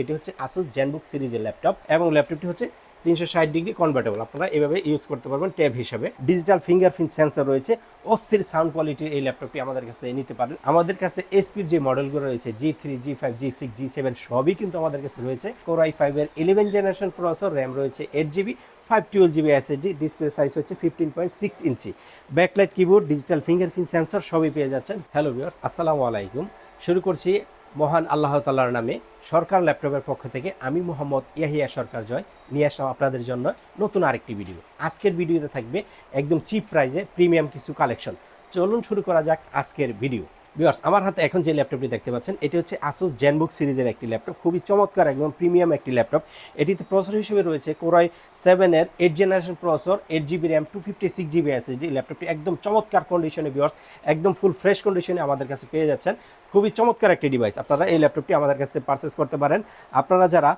এটি হচ্ছে Asus Zenbook সিরিজের ল্যাপটপ এবং ল্যাপটপটি হচ্ছে তিনশো ষাট ডিগ্রি কনভার্টেবল আপনারা এভাবে ইউজ করতে পারবেন ট্যাব হিসাবে। ডিজিটাল ফিঙ্গারপ্রিন্ট সেন্সর রয়েছে। অস্থির সাউন্ড কোয়ালিটির এই ল্যাপটপটি আমাদের কাছে নিতে পারেন। আমাদের কাছে এসপির যে মডেলগুলো রয়েছে G three G five G six G seven সবই কিন্তু আমাদের কাছে রয়েছে। কোরাই ফাইভের ইলেভেন জেনারেশন প্রসেসর র্যাম রয়েছে eight GB five twelve GB SSD display size হচ্ছে fifteen point six inch backlight keyboard digital fingerprint sensor সবই পেয়ে যাচ্ছেন। হ্যালো ভিউয়ার্স আসসালামু আলাইকুম। শুরু করছি মহান আল্লাহ তাল্লার নামে সরকার ল্যাপটপের পক্ষ থেকে আমি মোহাম্মদ ইয়াহিয়া সরকার জয়। নিয়ে আসলাম আপনাদের জন্য নতুন আরেকটি ভিডিও। আজকের ভিডিওতে থাকবে একদম চিপ প্রাইজে প্রিমিয়াম কিছু কালেকশন চলুন শুরু করা যাক আজকের ভিডিও। ভিউয়ার্স আমার হাতে এখন যে ল্যাপটপটি দেখতে পাচ্ছেন, এটি হচ্ছে আসুস জেনবুক সিরিজের একটি ল্যাপটপ, খুবই চমৎকার, একদম প্রিমিয়াম একটি ল্যাপটপ। এটিতে প্রসেসর হিসেবে রয়েছে কোরাই সেভেনের eight generation processor eight GB RAM two fifty six GB SSD ল্যাপটপটি, একদম চমৎকার কন্ডিশনে ভিউয়ার্স একদম ফুল ফ্রেশ কন্ডিশনে আমাদের কাছে পেয়ে যাচ্ছেন। খুবই চমৎকার একটি ডিভাইস আপনারা এই ল্যাপটপটি আমাদের কাছে পারচেস করতে পারেন। আপনারা যারা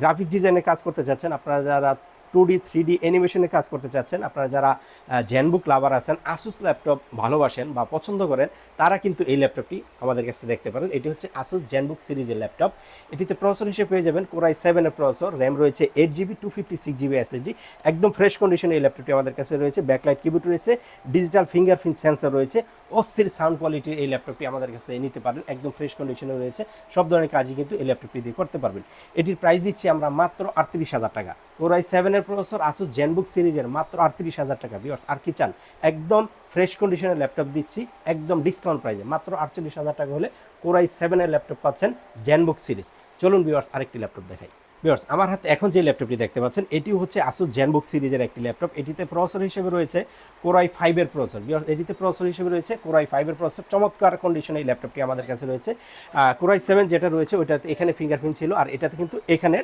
গ্রাফিক ডিজাইনে কাজ করতে চাচ্ছেন আপনারা যারা টু ডি থ্রি ডি অ্যানিমেশনে কাজ করতে চাচ্ছেন, আপনারা যারা জেনবুক লাভার আছেন আসুস ল্যাপটপ ভালোবাসেন বা পছন্দ করেন, তারা কিন্তু এই ল্যাপটপটি আমাদের কাছে দেখতে পারেন। এটি হচ্ছে আসুস জেনবুক সিরিজের ল্যাপটপ এটিতে প্রসেসর হিসেবে পেয়ে যাবেন কোরাই সেভেনের প্রসেসর র্যাম রয়েছে eight GB two fifty six GB SSD একদম ফ্রেশ কন্ডিশনে এই ল্যাপটপটি আমাদের কাছে রয়েছে। ব্যাকলাইট কিবোর্ড রয়েছে ডিজিটাল ফিঙ্গারপ্রিন্ট সেন্সর রয়েছে, অস্থির সাউন্ড কোয়ালিটির এই ল্যাপটপটি আমাদের কাছে নিতে পারেন, একদম ফ্রেশ কন্ডিশনে রয়েছে। সব ধরনের কাজই কিন্তু এই ল্যাপটপটি দিয়ে করতে পারবেন। এটির প্রাইস দিচ্ছি আমরা মাত্র আটত্রিশ হাজার টাকা। কোরাই সেভেনের প্রসেসর আসুস জেনবুক সিরিজের মাত্র আটত্রিশ হাজার টাকা বিয়ার্স আর কি চান? একদম ফ্রেশ কন্ডিশনের ল্যাপটপ দিচ্ছি, একদম ডিসকাউন্ট প্রাইসে মাত্র আটচল্লিশ হাজার টাকা হলে কোরাই সেভেনের ল্যাপটপ পাচ্ছেন জেনবুক সিরিজ চলুন বিয়ার্স আরেকটি ল্যাপটপ দেখাই। বিয়ার্স আমার হাতে এখন যে ল্যাপটপটি দেখতে পাচ্ছেন এটিও হচ্ছে আসুস জেনবুক সিরিজের একটি ল্যাপটপ। এটিতে প্রসেসর হিসেবে রয়েছে কোরাই ফাইভের প্রসেসর বিয়ার্স এটিতে প্রসেসর হিসেবে রয়েছে কোরাই ফাইভের প্রসেসর চমৎকার কন্ডিশনে এই ল্যাপটপটি আমাদের কাছে রয়েছে। কোরাই সেভেন যেটা রয়েছে, ওইটাতে এখানে ফিঙ্গারপ্রিন্ট ছিল, আর এটাতে কিন্তু এখানে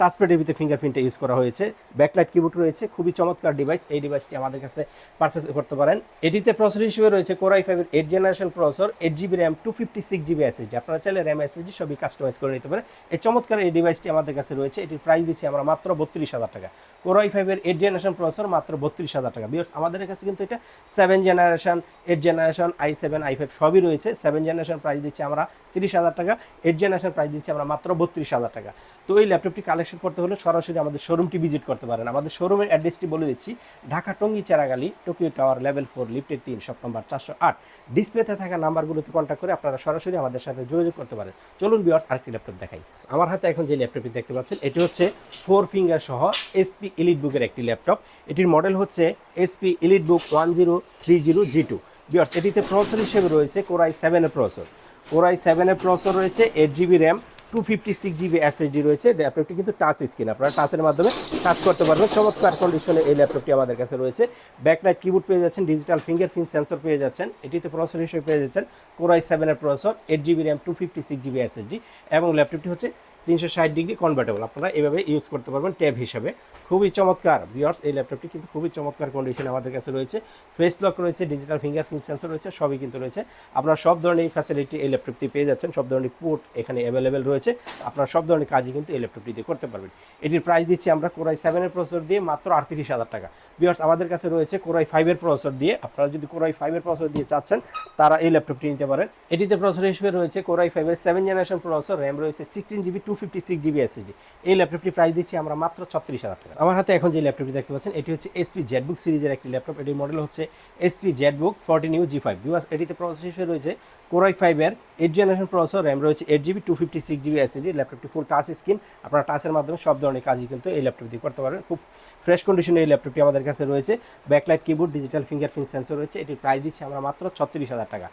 টাচপ্যাডের ভিতরে ফিঙ্গারপ্রিন্টটা ইউজ করা হয়েছে। ব্যাকলাইট কিবোর্ড রয়েছে, খুবই চমৎকার ডিভাইস এই ডিভাইসটি আমাদের কাছে পারচেস করতে পারেন। এটিতে প্রসেসর হিসেবে রয়েছে কোরাই ফাইভের eight generation processor eight GB RAM two fifty six GB SSD আপনারা চাইলে র্যাম এসএসডি সবই কাস্টমাইজ করে নিতে পারেন। এই চমৎকার এই ডিভাইসটি আমাদের কাছে রয়েছে। এটির প্রাইস দিচ্ছি আমরা মাত্র বত্রিশ হাজার টাকা। কোরাই ফাইভের এইট জেনারেশন প্রসেসর মাত্র বত্রিশ হাজার টাকা। বিয়ার্স আমাদের কাছে কিন্তু এটা seven generation eight generation i seven i five সবই রয়েছে। সেভেন জেনারেশন প্রাইস দিচ্ছি আমরা তিরিশ হাজার টাকা। এইট জেনারেশন প্রাইস দিচ্ছি আমরা মাত্র বত্রিশ হাজার টাকা। তো এই ল্যাপটপটি কালেকশন করতে হলে সরাসরি আমাদের শোরুমটি ভিজিট করতে পারেন। আমাদের শোরুমের অ্যাড্রেসটি বলে দিচ্ছি, Dhaka Tongi Charagali Tokyo tower level four লিফটের তিন শপ নম্বর চারশো আট। ডিসপ্লেতে থাকা নাম্বারগুলোতে কন্ট্যাক্ট করে আপনারা সরাসরি আমাদের সাথে যোগাযোগ করতে পারেন। চলুন বিয়ার্স আরেকটি ল্যাপটপ দেখাই। আমার হাতে এখন যে ল্যাপটপটি দেখতে পাচ্ছেন। এটি হচ্ছে ফোর ফিঙ্গার সহ এসপি ইলিট বুকের একটি ল্যাপটপ। এটির মডেল হচ্ছে HP elite book one zero three zero G two বিয়ার্স এটিতে প্রসেসর হিসেবে রয়েছে কোরাই সেভেনের প্রসেসর কোরাই সেভেনের প্রসেসর রয়েছে eight GB RAM two fifty six GB SSD রয়েছে। ল্যাপটপটি কিন্তু টাচ স্ক্রিন আপনারা টাচের মাধ্যমে টাচ করতে পারবেন। চমৎকার কন্ডিশনে এই ল্যাপটপটি আমাদের কাছে রয়েছে। ব্যাকলাইট কিবোর্ড পেয়ে যাচ্ছেন ডিজিটাল ফিঙ্গারপ্রিন্ট সেন্সর পেয়ে যাচ্ছেন। এটিতে প্রসেসর হিসেবে পেয়ে যাচ্ছেন কোরাই সেভেনের processor eight GB RAM two fifty six GB SSD এবং ল্যাপটপটি হচ্ছে তিনশো ষাট ডিগ্রি কনভার্টেবল আপনারা এভাবে ইউজ করতে পারবেন ট্যাব হিসাবে। খুবই চমৎকার। বিয়ার্স এই ল্যাপটপটি কিন্তু খুবই চমৎকার কন্ডিশনে আমাদের কাছে রয়েছে। ফেস লক রয়েছে ডিজিটাল ফিঙ্গারপ্রিন্ট সেন্সর রয়েছে, সবই কিন্তু রয়েছে। আপনারা সব ধরনের ফ্যাসিলিটি এই ল্যাপটপটি পেয়ে যাচ্ছেন। সব ধরনের পোর্ট এখানে অ্যাভেলেবেল রয়েছে। আপনারা সব ধরনের কাজই কিন্তু এই ল্যাপটপটি দিয়ে করতে পারবেন। এটির প্রাইস দিচ্ছি আমরা কোরাই সেভেনের প্রসেসর দিয়ে মাত্র আটত্রিশ হাজার টাকা। বিয়ার্স আমাদের কাছে রয়েছে কোরাই ফাইভের প্রসেসর দিয়ে। আপনারা যদি কোরাই ফাইভের প্রসেসর দিয়ে চাচ্ছেন, তারা এই ল্যাপটপটি নিতে পারেন। এটিতে প্রসেসর হিসেবে রয়েছে কোরাই ফাইভের সেভেন জেনারেশন প্রসেসর র্যাম রয়েছে sixteen GB two fifty six GB SSD এই ল্যাপটপটি প্রাইস দিচ্ছি আমরা মাত্র ছত্রিশ হাজার টাকা। আমার হাতে এখন যে ল্যাপটপটি দেখতে পাচ্ছেন, এটি হচ্ছে এসপি জেটবুক সিরিজের একটি ল্যাপটপ। এটির মডেল হচ্ছে HP ZBook fourteen U G five because এটিতে প্রসেসর হিসেবে রয়েছে কোরাই ফাইভের এইট জেনারেশন প্রসেসর র্যাম রয়েছে eight GB two fifty six GB SSD ল্যাপটপটি ফুল টাচ স্ক্রিন আপনারা টাচের মাধ্যমে সব ধরনের কাজই কিন্তু এই ল্যাপটপ দিয়ে করতে পারবেন। খুব ফ্রেশ কন্ডিশনে এই ল্যাপটপটি আমাদের কাছে রয়েছে। Backlight keyboard digital fingerprint sensor রয়েছে। এটির প্রাইস দিচ্ছি আমরা মাত্র ছত্রিশ হাজার টাকা।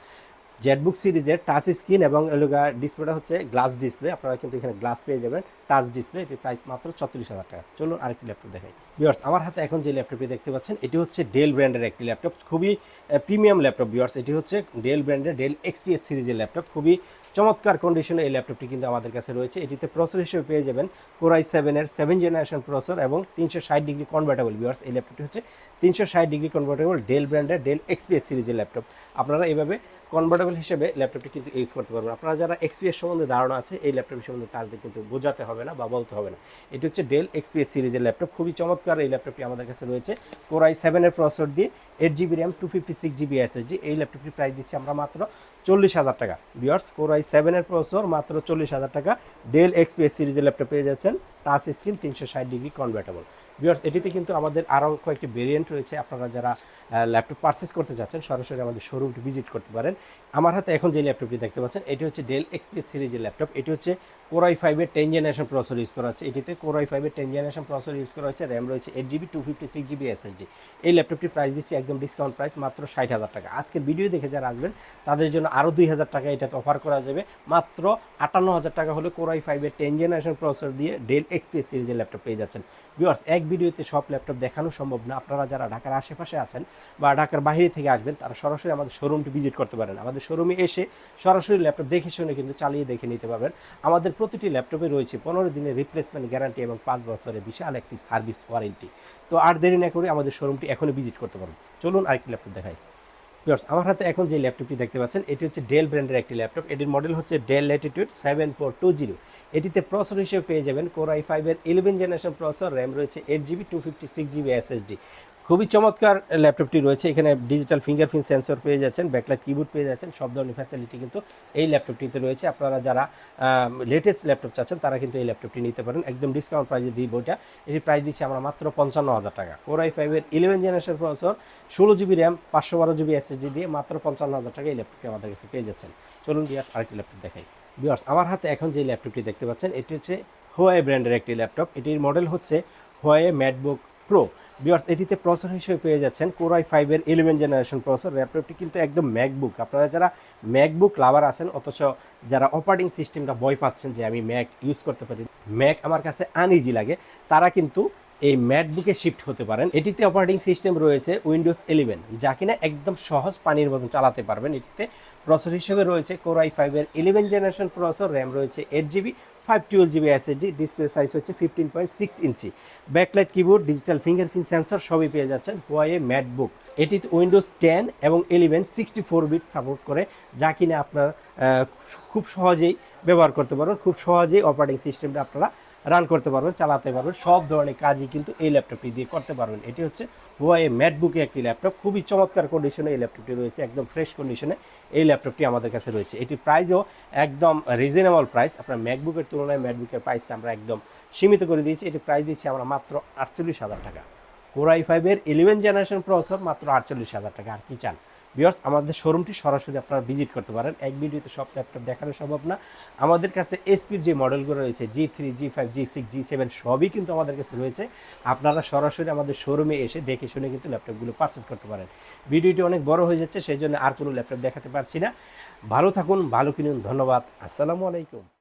জেটবুক সিরিজের টাচ স্ক্রিন এবং এলোগা ডিসপ্লেটা হচ্ছে গ্লাস ডিসপ্লে আপনারা কিন্তু এখানে গ্লাস পেয়ে যাবেন টাচ ডিসপ্লে এটির প্রাইস মাত্র ছত্রিশ হাজার টাকা। চলুন আরেকটি ল্যাপটপ দেখাই। বিয়ার্স আমার হাতে এখন যে ল্যাপটপটি দেখতে পাচ্ছেন, এটি হচ্ছে ডেল ব্র্যান্ডের একটি ল্যাপটপ খুবই প্রিমিয়াম ল্যাপটপ বিয়ার্স এটি হচ্ছে ডেল ব্র্যান্ডের ডেল এক্সপিএস সিরিজের ল্যাপটপ খুবই চমৎকার কন্ডিশনে এই ল্যাপটপটি কিন্তু আমাদের কাছে রয়েছে। এটিতে প্রসেসর হিসেবে পেয়ে যাবেন কোরাই সেভেনের সেভেন জেনারেশন প্রসেসর এবং তিনশো ষাট ডিগ্রি কনভার্টেবল বিয়ার্স এই ল্যাপটপটি হচ্ছে তিনশো ষাট ডিগ্রি কনভার্টেবল ডেল ব্র্যান্ডের ডেল এক্সপিএস সিরিজের ল্যাপটপ আপনারা এভাবে কনভার্টেবল হিসেবে ল্যাপটপটি কিন্তু ইউজ করতে পারবেন। আপনারা যারা এক্সপিএস সম্বন্ধে ধারণা আছে, এই ল্যাপটপের সম্বন্ধে তাদের কিন্তু বোঝাতে হবে না বা বলতে হবে না। এটি হচ্ছে ডেল এক্সপিএস সিরিজের ল্যাপটপ খুবই চমৎকার এই ল্যাপটপটি আমাদের কাছে রয়েছে। কোরাই সেভেনের প্রসেসর দিয়ে eight GB RAM two fifty six GB SSD এই ল্যাপটপটির প্রাইস দিচ্ছি আমরা মাত্র চল্লিশ হাজার টাকা। বিয়ার্স কোরাই সেভেনের প্রসেসর মাত্র চল্লিশ হাজার টাকা। ডেল এক্সপিএস সিরিজের ল্যাপটপ পেয়ে যাচ্ছেন। টাচ স্ক্রিন তিনশো ষাট ডিগ্রি কনভার্টেবল বিয়ার্স এটিতে কিন্তু আমাদের আরও কয়েকটি ভেরিয়েন্ট রয়েছে। আপনারা যারা ল্যাপটপ পারচেস করতে চাচ্ছেন সরাসরি আমাদের শোরুমটি ভিজিট করতে পারেন। আমার হাতে এখন যে ল্যাপটপটি দেখতে পাচ্ছেন, এটি হচ্ছে ডেল এক্সপিএস সিরিজের ল্যাপটপ এটি হচ্ছে কোরাই ফাইভের টেন জেনারেশন প্রসেসর ইউজ করা আছে। এটিতে কোরাই ফাইভের টেন জেনারেশন প্রসেসর ইউজ করা হয়েছে। র্যাম রয়েছে eight GB two fifty six GB SSD এই ল্যাপটপটির প্রাইস দিচ্ছি একদম ডিসকাউন্ট প্রাইস মাত্র ষাট হাজার টাকা। আজকে ভিডিও দেখে যারা আসবেন, তাদের জন্য আরও দুই হাজার টাকা এটাতে অফার করা যাবে। মাত্র আটান্ন হাজার টাকা হলে কোরাই ফাইভের টেন জেনারেশন প্রসেসর দিয়ে ডেল এক্সপিএস সিরিজের ল্যাপটপ পেয়ে যাচ্ছেন। ভিউয়ার্স এক ভিডিওতে সব ল্যাপটপ দেখানো সম্ভব না। আপনারা যারা ঢাকার আশেপাশে আছেন বা ঢাকার বাইরে থেকে আসবেন, তারা সরাসরি আমাদের শোরুমটি ভিজিট করতে পারেন। আমাদের শোরুমে এসে সরাসরি ল্যাপটপ দেখে শুনে কিন্তু চালিয়ে দেখে নিতে পারবেন। আমাদের প্রতিটি ল্যাপটপে রয়েছে পনেরো দিনের রিপ্লেসমেন্ট গ্যারান্টি এবং পাঁচ বছরের বিশাল একটি সার্ভিস ওয়ারেন্টি তো আর দেরি না করে আমাদের শোরুমটি এখনই ভিজিট করতে পারবেন চলুন আরেকটি ল্যাপটপ দেখাই। ভিউয়ার্স আমার হাতে এখন যে ল্যাপটপটি দেখতে পাচ্ছেন, এটি হচ্ছে ডেল ব্র্যান্ডের একটি ল্যাপটপ। এটির মডেল হচ্ছে Dell Latitude seven four two zero এটিতে প্রসেসর হিসেবে পেয়ে যাবেন কোরাই ফাইভের ইলেভেন জেনারেশন প্রসেসর র্যাম রয়েছে eight GB two fifty six GB SSD খুবই চমৎকার ল্যাপটপটি রয়েছে। এখানে ডিজিটাল ফিঙ্গারপ্রিন্ট সেন্সর পেয়ে যাচ্ছেন ব্যাকলাইট কিবোর্ড পেয়ে যাচ্ছেন, সব ধরনের ফ্যাসিলিটি কিন্তু এই ল্যাপটপটিতে রয়েছে। আপনারা যারা লেটেস্ট ল্যাপটপ চাচ্ছেন, তারা কিন্তু এই ল্যাপটপটি নিতে পারেন। একদম ডিসকাউন্ট প্রাইজে দিব বইটা এটি প্রাইস দিচ্ছি আমরা মাত্র পঞ্চান্ন হাজার টাকা। কোরাই ফাইভের ইলেভেন জেনারেশন প্রসেসর ষোলো জিবি র্যাম পাঁচশো বারো জিবি এসএসডি দিয়ে মাত্র পঞ্চান্ন হাজার টাকা এই ল্যাপটপটি আমাদের কাছে পেয়ে যাচ্ছেন। চলুন বিয়ার্স আরেকটি ল্যাপটপ দেখাই। বিয়ার্স আমার হাতে এখন যে ল্যাপটপটি দেখতে পাচ্ছেন, এটি হচ্ছে হোয়াই ব্র্যান্ডের একটি ল্যাপটপ। এটির মডেল হচ্ছে হোয়াই ম্যাটবুক প্রো বিয়ার্স এটিতে প্রসেসর হিসেবে পেয়ে যাচ্ছেন কোরাই ফাইভের ইলেভেন জেনারেশন প্রসেসর ল্যাপটপটি কিন্তু একদম ম্যাকবুক আপনারা যারা ম্যাকবুক লাভার আছেন, অথচ যারা অপারেটিং সিস্টেমটা ভয় পাচ্ছেন যে আমি ম্যাক ইউজ করতে পারি ম্যাক আমার কাছে আনইজি লাগে, তারা কিন্তু এই ম্যাকবুকে শিফট হতে পারেন। এটিতে অপারেটিং সিস্টেম রয়েছে উইন্ডোজ ইলেভেন, যা কিনা একদম সহজ পানির মতন চালাতে পারবেন। এটিতে প্রসেসর হিসেবে রয়েছে কোরাই ফাইভের ইলেভেন জেনারেশন প্রসেসর র্যাম রয়েছে eight GB five twelve GB SSD display size হচ্ছে fifteen point six inch backlight keyboard digital fingerprint sensor সবই পেয়ে যাচ্ছেন হোয়াইয়ে ম্যাটবুক এটিতে উইন্ডোজ টেন এবং eleven sixty four bit support করে, যা কিনা আপনার খুব সহজেই ব্যবহার করতে পারবেন। খুব সহজেই অপারেটিং সিস্টেমটা আপনারা রান করতে পারবেন, চালাতে পারবেন, সব ধরনের কাজই কিন্তু এই ল্যাপটপটি দিয়ে করতে পারবেন। এটি হচ্ছে হোয়াই ম্যাটবুকে একটি ল্যাপটপ। খুবই চমৎকার কন্ডিশনে এই ল্যাপটপটি রয়েছে, একদম ফ্রেশ কন্ডিশনে এই ল্যাপটপটি আমাদের কাছে রয়েছে। এটি প্রাইসও একদম রিজনেবল প্রাইস আপনার ম্যাকবুকের তুলনায় ম্যাকবুকের প্রাইসটা আমরা একদম সীমিত করে দিয়েছি। এটি প্রাইস দিচ্ছি আমরা মাত্র আটচল্লিশ হাজার টাকা। কোরাই ফাইভের ইলেভেন জেনারেশন প্রসেসর মাত্র আটচল্লিশ হাজার টাকা। আর কি চান? বিয়ার্স আমাদের শোরুমটি সরাসরি আপনারা ভিজিট করতে পারেন। এক ভিডিওতে সব ল্যাপটপ দেখানো সম্ভব না। আমাদের কাছে এসপির যে মডেলগুলো রয়েছে G three G five G six G seven সবই কিন্তু আমাদের কাছে রয়েছে। আপনারা সরাসরি আমাদের শোরুমে এসে দেখে শুনে কিন্তু ল্যাপটপগুলো পারচেস করতে পারেন। ভিডিওটি অনেক বড় হয়ে যাচ্ছে সেই জন্য আর কোনো ল্যাপটপ দেখাতে পারছি না। ভালো থাকুন, ভালো কিনুন, ধন্যবাদ। আসসালামু আলাইকুম।